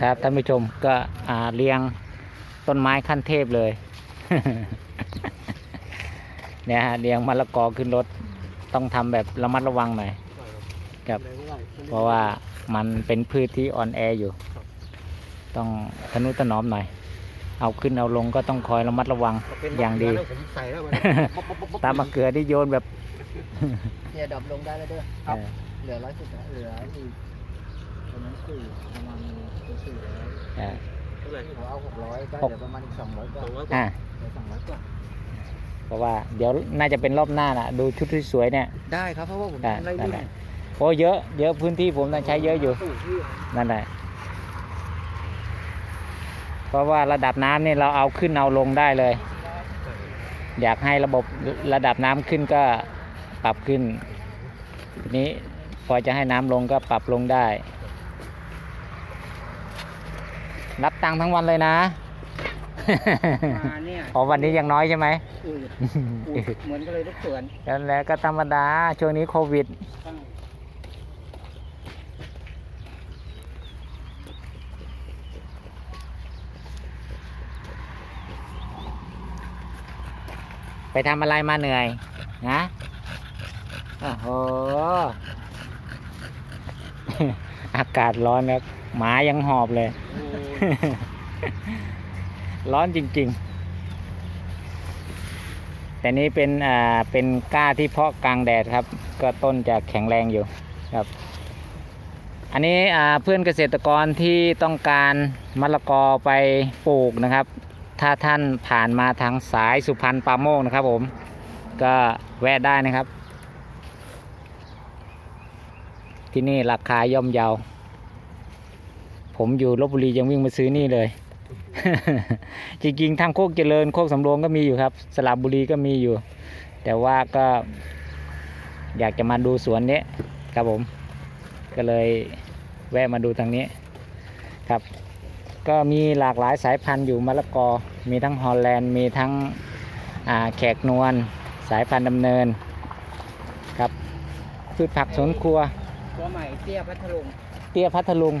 ครับท่านผู้ชมก็เรียงต้นไม้ขั้นเทพเลย เนี่ยฮะเรียงมะละกอขึ้นรถต้องทำแบบระมัดระวังหน่อยครับ เพราะว่ามันเป็นพืชที่อ่อนแออยู่ ต้องทนุถนอมหน่อย เอาขึ้นเอาลงก็ต้องคอยระมัดระวังอย่างดีผมใส่แล้วมันตามมะเกือที่โยนแบบเนี่ยดรอปลงได้แล้วเด้อเอ่อเหลือร้อยสิบนะเหลืออีก ประมาณสี่ประมาณเป็นสี่ร้อยเอ่อเท่าไหร่เขาเอาหกร้อยก็เหลือประมาณอีกสองร้อยกว่าสองร้อยกอ่าว่าเหลือสองร้อยกว่าเพราะว่าเดี๋ยวน่าจะเป็นรอบหน้าน่ะ ดูชุดที่สวยเนี่ยได้ครับเพราะว่าผมได้ทำไร่นั่นรุ่นแหละโอ้เยอะ เยอะพื้นที่ผมต้องใช้เยอะอยู่ปลูกที่นั่นแหละ เพราะว่าระดับน้ำเนี่ยเราเอาขึ้นเอาลงได้เลย อยากให้ระบบระดับน้ำขึ้นก็ปรับขึ้นทีนี้พอจะให้น้ำลงก็ปรับลงได้ รับตังค์ทั้งวันเลยนะมาเนี่ยพอวันนี้ยังน้อยใช่ไหมอืดอืดเหมือนกันเลยทุกสวนนั่นแหละก็ธรรมดาช่วงนี้โควิด ไปทำอะไรมาเหนื่อยนะโอ้โห อากาศร้อนครับ หมายังหอบเลย ร้อนจริง ๆ แต่นี้เป็นอ่าเป็นกล้าที่เพาะกลางแดดครับ ก็ต้นจะแข็งแรงอยู่ครับ อันนี้อ่าเพื่อนเกษตรกรที่ต้องการมะละกอไปปลูกนะครับ ถ้าท่านผ่านมาทางสายสุพรรณปาโมกนะครับผมก็แวะได้นะครับ ที่นี่ราคาย่อมเยา ผมอยู่ลบบุรียังวิ่งมาซื้อนี่เลย จริงๆทางโคกเจริญโคกสำโรงก็มีอยู่ครับ สระบุรีก็มีอยู่ แต่ว่าก็อยากจะมาดูสวนนี้ครับผม ก็เลยแวะมาดูทางนี้ครับ ก็มีหลากหลายสายพันธุ์อยู่มะละกอ มีทั้งฮอลแลนด์ มีทั้งอ่าแขกนวล สายพันธุ์ดำเนินครับพืชผักสวนครัวตัวใหม่เตี้ยพัทลุงเตี้ยพัทลุง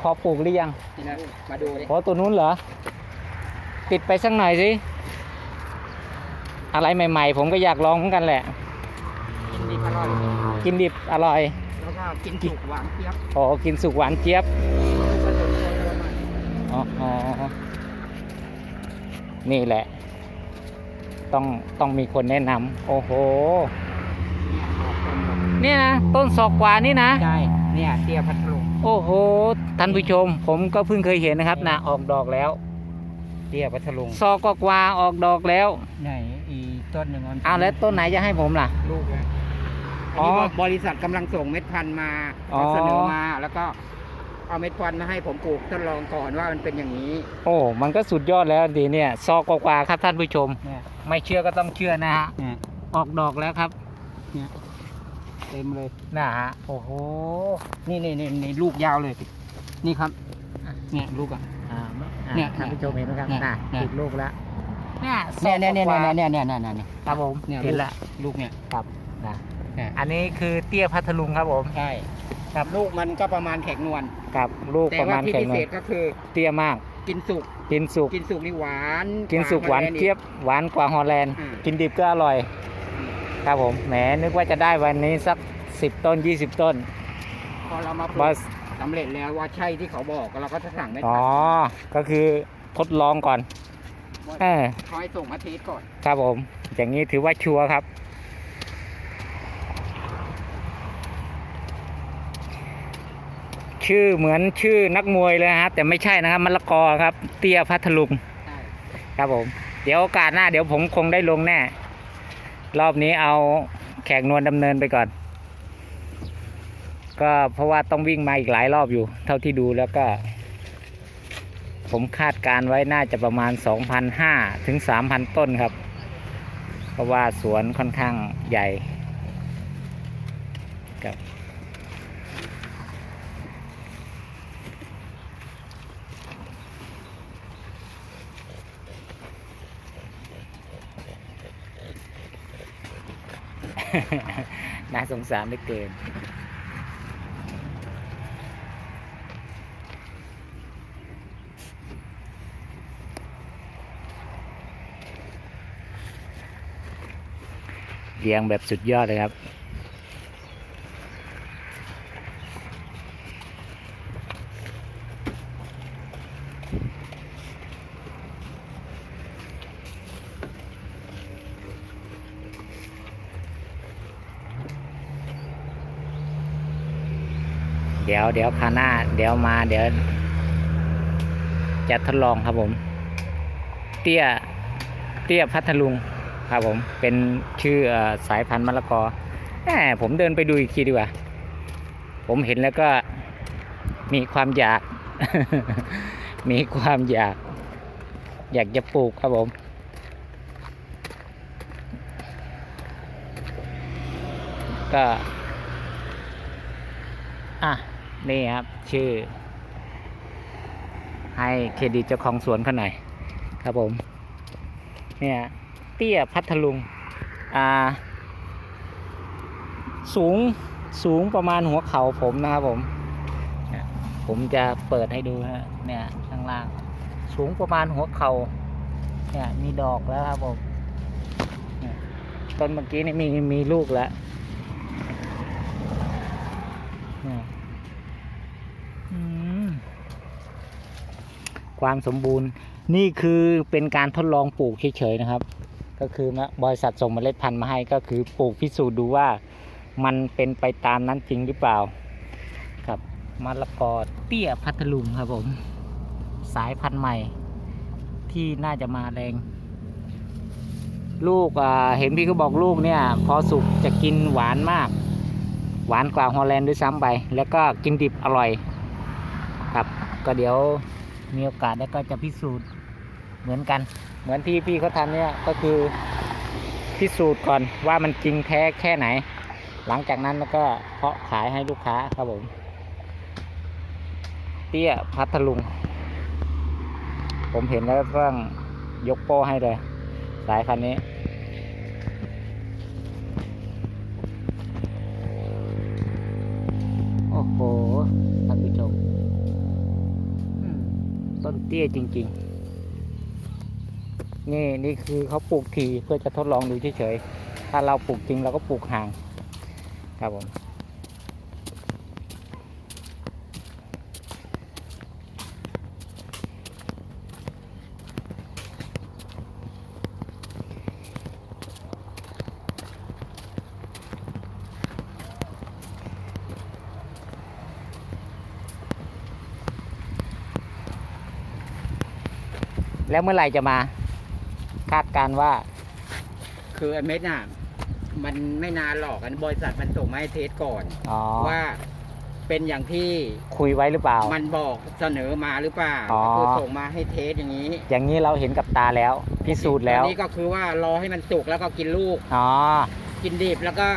พอปลูกหรือยังนี่นะมาดูดิโอ้ตัวนู้นเหรอ ติดไปสักหน่อยสิ อะไรใหม่ ๆ ผมก็อยากลองเหมือนกันแหละ กินดีอร่อย กินดิบอร่อย แล้วก็กินจุกหวานเจี๊ยบอ๋อ กินสุกหวานเจี๊ยบผสมตัวตัวใหม่อ๋ออ๋อนี่แหละ ต้องต้องมีคนแนะนำโอ้โหเนี่ยออกต้นหมดเนี่ยนะต้นศอกกว่านี่นะ ใช่ เนี่ยเตี้ยพัทลุงโอ้โห ท่านผู้ชม ผมก็เพิ่งเคยเห็นนะครับนะออกดอกแล้วเตี้ยพัทลุงซอกกว่าออกดอกแล้วไหนอีต้นหนึ่งมันเอาแล้วต้นไหนจะให้ผมล่ะ ลูกแล้วอ๋อัอนนี้บริษัทกำลังส่งเม็ดพันธุ์มาอ๋อ เขาเสนอมาแล้วก็เอาเม็ดพันธุ์มาให้ผมปลูกทดลองก่อนว่ามันเป็นอย่างนี้โอ้มันก็สุดยอดแล้วดีเนี่ยซอกกว่าครับท่านผู้ชม เนี่ยไม่เชื่อก็ต้องเชื่อนะฮะเนี่ยออกดอกแล้วครับเต็มเลยนะฮะโอ้โห นี่นี่นี่นี่ลูกยาวเลย นี่ครับ เนี่ยลูกอะอ่าอ่าเนี่ยท่านผู้ชมเห็นไหมครับเนี่ยน่ะเนี่ย ติดลูกแล้วเนี่ยซเนี่อยกเนี่ยกเนี่ยว่าเนี่ยเนี่ยเนี่ยเนี่ยเนี่ยเนี่ย ครับผมเนี่ย เห็นละลูกเนี่ยครับนะเนี่ยอันนี้คือเตี้ยพัทลุงครับผมใช่ครับลูกมันก็ประมาณแขกนวลกับลูกแต่ประว่ามาณที่แข็พิงเศเลยษก็คือเตี้ยมาก กินสุกกินสุก กินสุกนี่หวานกินสุกหวานฮอลแลด์เจี๊ยบหวานกว่าฮอลแลนด์อืมกินดิบก็อร่อย ครับผม แหมนึกว่าจะได้วันนี้สักสิบต้นยี่สิบต้นพอเรามาปบลูอกส สำเร็จแล้วว่าใช่ที่เขาบอกเราก็จะสั่งเม็ดอ๋อพันธุ์ก็คือทดลองก่อนเออคอยส่งมาทีก่อน ครับผม อย่างนี้ถือว่าชัวร์ครับ ชื่อเหมือนชื่อนักมวยเลยครับ แต่ไม่ใช่นะครับมะละกอครับ เตี้ยพัทลุงใช่ครับผม เดี๋ยวโอกาสหน้า เดี๋ยวผมคงได้ลงแน่ รอบนี้เอาแขกนวลดำเนินไปก่อน ก็เพราะว่าต้องวิ่งมาอีกหลายรอบอยู่ เท่าที่ดูแล้วก็ ผมคาดการไว้น่าจะประมาณ 2,500 ถึง 3,000 ต้นครับ เพราะว่าสวนค่อนข้างใหญ่ครับน่าสงสารเหลือเกิน เรียงแบบสุดยอดเลยครับ เดี๋ยวเดี๋ยวคาหน้า เดี๋ยวมาเดี๋ยว จะทดลองครับผม เตี้ย เตี้ยพัทลุง ครับผมเป็นชื่อสายพันธุ์มะละกอแหมผมเดินไปดูอีกทีดีกว่า ผมเห็นแล้วก็มีความอยาก มีความอยาก อยากจะปลูกครับผมก็อะนี่ครับ ชื่อ ให้เครดิตเจ้าของสวนเขาหน่อยครับผม เนี่ย เตี้ยพัทลุงอ่าสูงสูงประมาณหัวเข่าผมนะครับผม ผมจะเปิดให้ดูฮะเนี่ยข้างล่าง สูงประมาณหัวเข่าเนี่ยมีดอกแล้วครับผมต้นเมื่อกี้นี่มีมีลูกแล้วอืมความสมบูรณ์นี่คือเป็นการทดลองปลูกเฉยๆนะครับ ก็คือบริษัทส่งเมล็ดพันธุ์มาให้ก็คือปลูกพิสูจน์ดูว่ามันเป็นไปตามนั้นจริงหรือเปล่าครับมะละกอเตี้ยพัทลุงครับผม สายพันธุ์ใหม่ ที่น่าจะมาแรง ลูกเห็นพี่เขาบอกลูกเนี่ย พอสุกจะกินหวานมาก หวานกว่าฮอลแลนด์ด้วยซ้ำไป แล้วก็กินดิบอร่อย ครับ ก็เดี๋ยวมีโอกาสแล้วก็จะพิสูจน์ เหมือนกัน เหมือนที่พี่เขาทำเนี่ยก็คือพิสูจน์ก่อนว่ามันจริงแท้แค่ไหน หลังจากนั้นแล้วก็เพาะขายให้ลูกค้าครับผม เตี้ยพัทลุง ผมเห็นแล้วต้องยกโป้ให้เลย สายพันนี้โอ้โหท่านผู้ชมอืมต้นเตี้ยจริง ๆ นี่นี่คือเขาปลูกทีเพื่อจะทดลองดูเฉยๆ ถ้าเราปลูกจริงเราก็ปลูกห่าง ครับผมแล้วเมื่อไหร่จะมา คาดการณ์ว่า คือไอ้เม็ดน่ะ มันไม่นานหรอกอันบริษัทมันส่งมาให้เทสก่อนอ๋อว่าเป็นอย่างที่คุยไว้หรือเปล่า มันบอกเสนอมาหรือเปล่าอ๋อ ก็คือส่งมาให้เทสอย่างนี้อย่างนี้เราเห็นกับตาแล้วพิสูจน์แล้วตอนนี้ก็คือว่ารอให้มันสุกแล้วก็กินลูก อ๋อกินดิบแล้วก็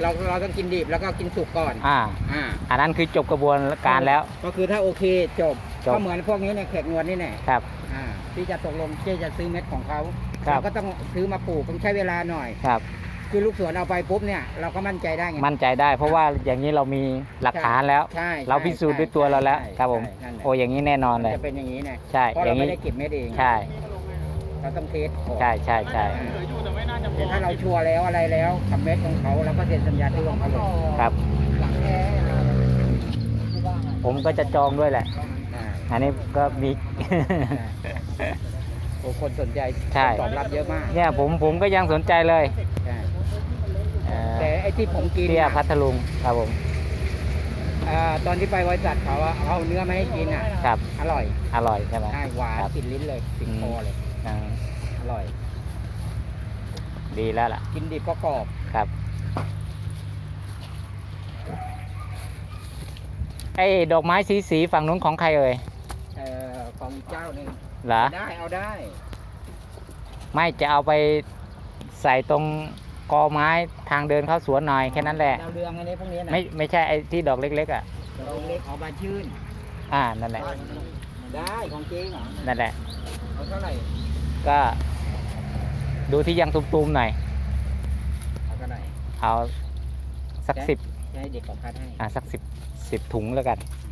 เราเราต้องกินดิบแล้วก็กินสุกก่อนอ่า อ่า อันนั้นคือจบกระบวนการแล้ว ก็คือถ้าโอเคจบจบ ก็เหมือนพวกนี้เนี่ยแขกนวลนี่แน่ครับ อ่าที่จะตกลงเจ๊จะซื้อเม็ดของเขา ครับ เราก็ต้องซื้อมาปลูกต้องใช้เวลาหน่อย ครับ คือลูกสวนเอาไปปุ๊บเนี่ยเราก็มั่นใจได้ไงมั่นใจได้ เพราะว่าอย่างนี้เรามีหลักฐานแล้ว ใช่เราพิสูจน์ด้วยตัวเราแล้ว ใช่ครับผม ใช่นั่นแหละโอ้อย่างนี้แน่นอนมันเลย จะเป็นอย่างนี้เนี่ยใช่เพราะอเราย่างไม่นี้ได้เก็บเม็ดเองใช่ เราต้องเทสก่อน ใช่ใช่ใช่แต่ถ้าเราชัวร์แล้วอะไรแล้วทำเม็ดของเขาเราก็เซ็นสัญญาซื้อของเขาเลยครับหลังแท้ผมก็จะจองด้วยแหละ อ่าอันนี้ก็มีโอ้ คนสนใจใช่ คนตอบรับเยอะมากเนี่ยผมผมก็ยังสนใจเลยใช่เอ่อแต่ไอ้ที่ผมกินเตี้ยน่ะพัทลุงครับผมอ่าตอนที่ไปบริษัทเขาอะเอาเนื้อมาให้กินอะ ครับ อร่อยอร่อยใช่ไหม ใช่หวานครับ ติดลิ้นเลยติดคอเลยอ่าอร่อย ดีแล้วล่ะกินดิบก็กรอบครับไอ้ดอกไม้สีสีๆฝั่งนู้นของใครเอ่ยเอ่อของเจ้าหนึ่งเหรอได้เอาได้ ไม่จะเอาไปใส่ตรงกอไม้ทางเดินเข้าสวนหน่อยแค่นั้นแหละดาวเรืองอันนี้พวกนี้นะไม่ไม่ใช่ไอ้ที่ดอกเล็กๆอะดาวเล็กเอาบานชื่น อ่านั่นแหละได้ของจริงเหรอนั่นแหละเอาเท่าไหร่ก็ ดูที่ยังตุมๆหน่อยเอาเท่าไหร่เอาสักสิบจะให้เด็กขอคัดให้อ่าสักสิบสิบถุงแล้วกันอื